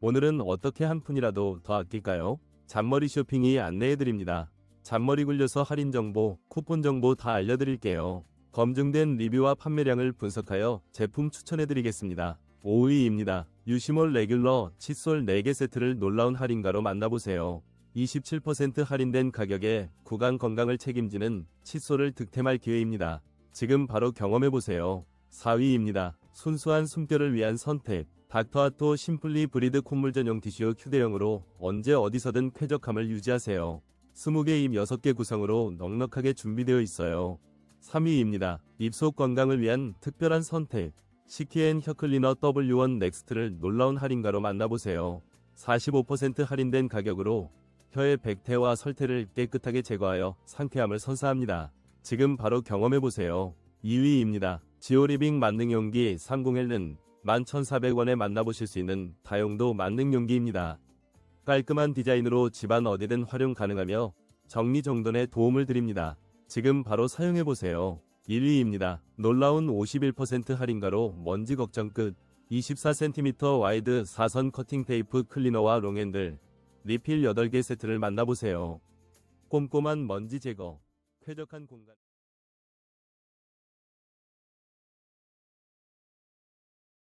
오늘은 어떻게 한 푼이라도 더 아낄까요? 잔머리 쇼핑이 안내해드립니다. 잔머리 굴려서 할인 정보, 쿠폰 정보 다 알려드릴게요. 검증된 리뷰와 판매량을 분석하여 제품 추천해드리겠습니다. 5위입니다. 유시몰 레귤러 칫솔 4개 세트를 놀라운 할인가로 만나보세요. 27% 할인된 가격에 구강 건강을 책임지는 칫솔을 득템할 기회입니다. 지금 바로 경험해보세요. 4위입니다. 순수한 숨결을 위한 선택. 닥터아토 심플리 브리드 콧물 전용 티슈 휴대용으로 언제 어디서든 쾌적함을 유지하세요. 20개 입 6개 구성으로 넉넉하게 준비되어 있어요. 3위입니다. 입속 건강을 위한 특별한 선택. 시키엔 혀클리너 W1 넥스트를 놀라운 할인가로 만나보세요. 45% 할인된 가격으로 혀의 백태와 설태를 깨끗하게 제거하여 상쾌함을 선사합니다. 지금 바로 경험해보세요. 2위입니다. 지오리빙 만능용기 30L는 11,400원에 만나보실 수 있는 다용도 만능 용기입니다. 깔끔한 디자인으로 집안 어디든 활용 가능하며 정리정돈에 도움을 드립니다. 지금 바로 사용해보세요. 1위입니다. 놀라운 51% 할인가로 먼지 걱정 끝. 24cm 와이드 4선 커팅 테이프 클리너와 롱핸들, 리필 8개 세트를 만나보세요. 꼼꼼한 먼지 제거, 쾌적한 공간.